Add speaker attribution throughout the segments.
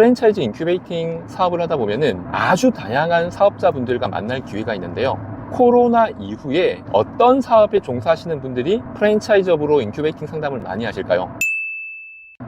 Speaker 1: 프랜차이즈 인큐베이팅 사업을 하다 보면은 아주 다양한 사업자분들과 만날 기회가 있는데요. 코로나 이후에 어떤 사업에 종사하시는 분들이 프랜차이즈업으로 인큐베이팅 상담을 많이 하실까요?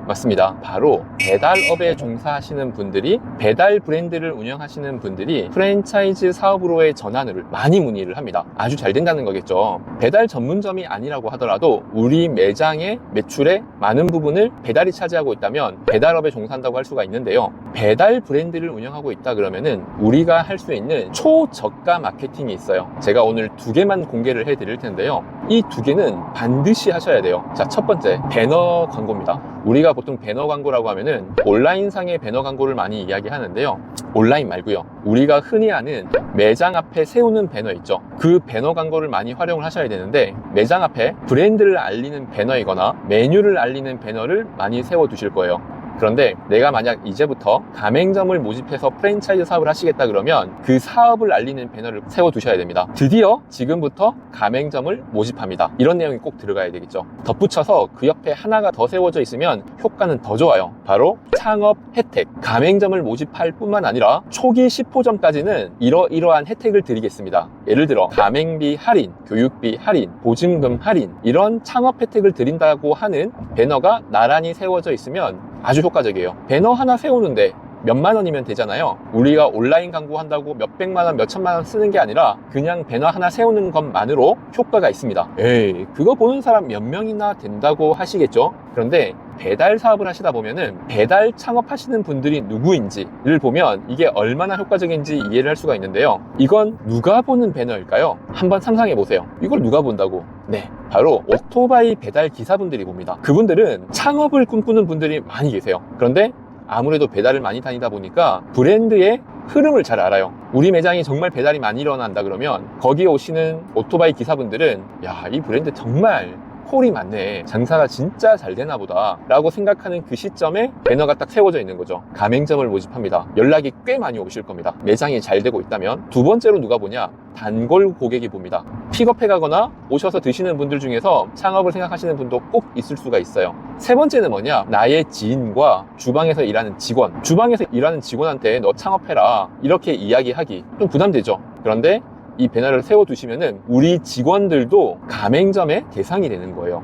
Speaker 1: 맞습니다. 바로 배달업에 종사하시는 분들이 배달 브랜드를 운영하시는 분들이 프랜차이즈 사업으로의 전환을 많이 문의를 합니다. 아주 잘 된다는 거겠죠. 배달 전문점이 아니라고 하더라도 우리 매장의 매출의 많은 부분을 배달이 차지하고 있다면 배달업에 종사한다고 할 수가 있는데요. 배달 브랜드를 운영하고 있다 그러면은 우리가 할 수 있는 초저가 마케팅이 있어요. 제가 오늘 두 개만 공개를 해 드릴 텐데요. 이 두 개는 반드시 하셔야 돼요. 자, 첫 번째, 배너 광고입니다. 우리가 보통 배너 광고라고 하면은 온라인상의 배너 광고를 많이 이야기하는데요. 온라인 말고요. 우리가 흔히 아는 매장 앞에 세우는 배너 있죠. 그 배너 광고를 많이 활용을 하셔야 되는데 매장 앞에 브랜드를 알리는 배너이거나 메뉴를 알리는 배너를 많이 세워 두실 거예요. 그런데 내가 만약 이제부터 가맹점을 모집해서 프랜차이즈 사업을 하시겠다 그러면 그 사업을 알리는 배너를 세워 두셔야 됩니다. 드디어 지금부터 가맹점을 모집합니다. 이런 내용이 꼭 들어가야 되겠죠. 덧붙여서 그 옆에 하나가 더 세워져 있으면 효과는 더 좋아요. 바로 창업 혜택. 가맹점을 모집할 뿐만 아니라 초기 10호점까지는 이러이러한 혜택을 드리겠습니다. 예를 들어 가맹비 할인, 교육비 할인, 보증금 할인 이런 창업 혜택을 드린다고 하는 배너가 나란히 세워져 있으면 아주 효과적이에요. 배너 하나 세우는데 몇만 원이면 되잖아요. 우리가 온라인 광고 한다고 몇백만 원, 몇천만 원 쓰는 게 아니라 그냥 배너 하나 세우는 것만으로 효과가 있습니다. 에이, 그거 보는 사람 몇 명이나 된다고 하시겠죠? 그런데 배달 사업을 하시다 보면은 배달 창업하시는 분들이 누구인지를 보면 이게 얼마나 효과적인지 이해를 할 수가 있는데요. 이건 누가 보는 배너일까요? 한번 상상해 보세요. 이걸 누가 본다고? 네. 바로 오토바이 배달 기사분들이 봅니다. 그분들은 창업을 꿈꾸는 분들이 많이 계세요. 그런데 아무래도 배달을 많이 다니다 보니까 브랜드의 흐름을 잘 알아요. 우리 매장이 정말 배달이 많이 일어난다 그러면 거기에 오시는 오토바이 기사분들은 야, 이 브랜드 정말 홀이 많네. 장사가 진짜 잘 되나 보다. 라고 생각하는 그 시점에 배너가 딱 세워져 있는 거죠. 가맹점을 모집합니다. 연락이 꽤 많이 오실 겁니다. 매장이 잘 되고 있다면. 두 번째로 누가 보냐? 단골 고객이 봅니다. 픽업해 가거나 오셔서 드시는 분들 중에서 창업을 생각하시는 분도 꼭 있을 수가 있어요. 세 번째는 뭐냐? 나의 지인과 주방에서 일하는 직원. 주방에서 일하는 직원한테 너 창업해라. 이렇게 이야기하기 좀 부담되죠. 그런데 이 배너를 세워두시면은 우리 직원들도 가맹점의 대상이 되는 거예요.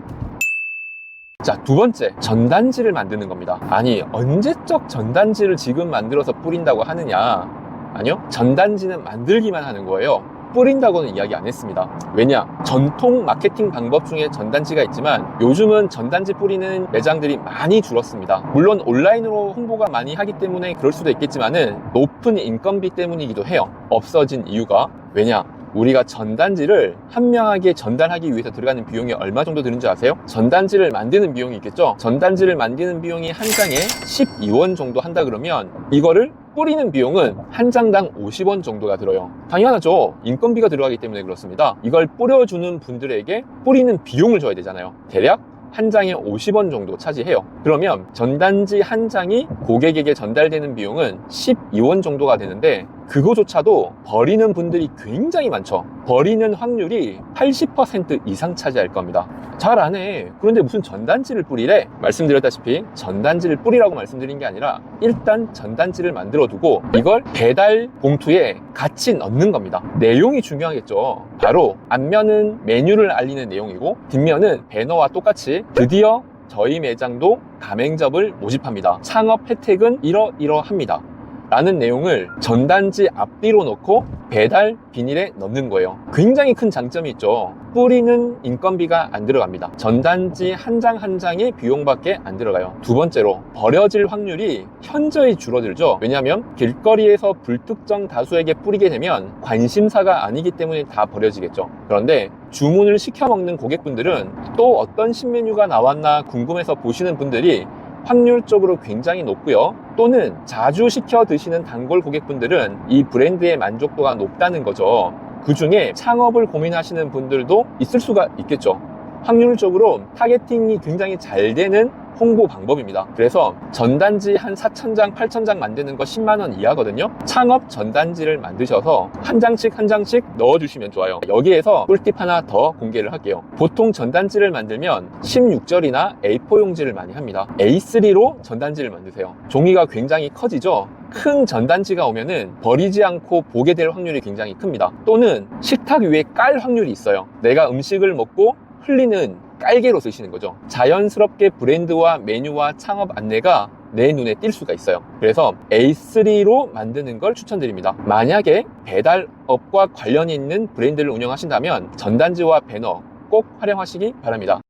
Speaker 1: 자, 두 번째, 전단지를 만드는 겁니다. 아니, 언제적 전단지를 지금 만들어서 뿌린다고 하느냐? 아니요. 전단지는 만들기만 하는 거예요. 뿌린다고는 이야기 안 했습니다. 왜냐? 전통 마케팅 방법 중에 전단지가 있지만 요즘은 전단지 뿌리는 매장들이 많이 줄었습니다. 물론 온라인으로 홍보가 많이 하기 때문에 그럴 수도 있겠지만은 높은 인건비 때문이기도 해요. 없어진 이유가 왜냐? 우리가 전단지를 현명하게 전달하기 위해서 들어가는 비용이 얼마 정도 드는지 아세요? 전단지를 만드는 비용이 있겠죠? 전단지를 만드는 비용이 한 장에 12원 정도 한다 그러면 이거를 뿌리는 비용은 한 장당 50원 정도가 들어요. 당연하죠. 인건비가 들어가기 때문에 그렇습니다. 이걸 뿌려주는 분들에게 뿌리는 비용을 줘야 되잖아요. 대략 한 장에 50원 정도 차지해요. 그러면 전단지 한 장이 고객에게 전달되는 비용은 12원 정도가 되는데 그거조차도 버리는 분들이 굉장히 많죠. 버리는 확률이 80% 이상 차지할 겁니다. 잘 안 해. 그런데 무슨 전단지를 뿌리래? 말씀드렸다시피 전단지를 뿌리라고 말씀드린 게 아니라 일단 전단지를 만들어 두고 이걸 배달 봉투에 같이 넣는 겁니다. 내용이 중요하겠죠. 바로 앞면은 메뉴를 알리는 내용이고 뒷면은 배너와 똑같이 드디어 저희 매장도 가맹점을 모집합니다. 창업 혜택은 이러이러합니다. 라는 내용을 전단지 앞뒤로 넣고 배달 비닐에 넣는 거예요. 굉장히 큰 장점이 있죠. 뿌리는 인건비가 안 들어갑니다. 전단지 한장한 장의 비용밖에 안 들어가요. 두 번째로 버려질 확률이 현저히 줄어들죠. 왜냐하면 길거리에서 불특정 다수에게 뿌리게 되면 관심사가 아니기 때문에 다 버려지겠죠. 그런데 주문을 시켜 먹는 고객분들은 또 어떤 신메뉴가 나왔나 궁금해서 보시는 분들이 확률적으로 굉장히 높고요. 또는 자주 시켜 드시는 단골 고객분들은 이 브랜드의 만족도가 높다는 거죠. 그 중에 창업을 고민하시는 분들도 있을 수가 있겠죠. 확률적으로 타겟팅이 굉장히 잘 되는 홍보 방법입니다. 그래서 전단지 한 4,000장, 8,000장 만드는 거 10만원 이하거든요. 창업 전단지를 만드셔서 한 장씩 한 장씩 넣어주시면 좋아요. 여기에서 꿀팁 하나 더 공개를 할게요. 보통 전단지를 만들면 16절이나 A4 용지를 많이 합니다. A3로 전단지를 만드세요. 종이가 굉장히 커지죠? 큰 전단지가 오면은 버리지 않고 보게 될 확률이 굉장히 큽니다. 또는 식탁 위에 깔 확률이 있어요. 내가 음식을 먹고 흘리는 깔개로 쓰시는 거죠. 자연스럽게 브랜드와 메뉴와 창업 안내가 내 눈에 띌 수가 있어요. 그래서 A3로 만드는 걸 추천드립니다. 만약에 배달업과 관련이 있는 브랜드를 운영하신다면 전단지와 배너 꼭 활용하시기 바랍니다.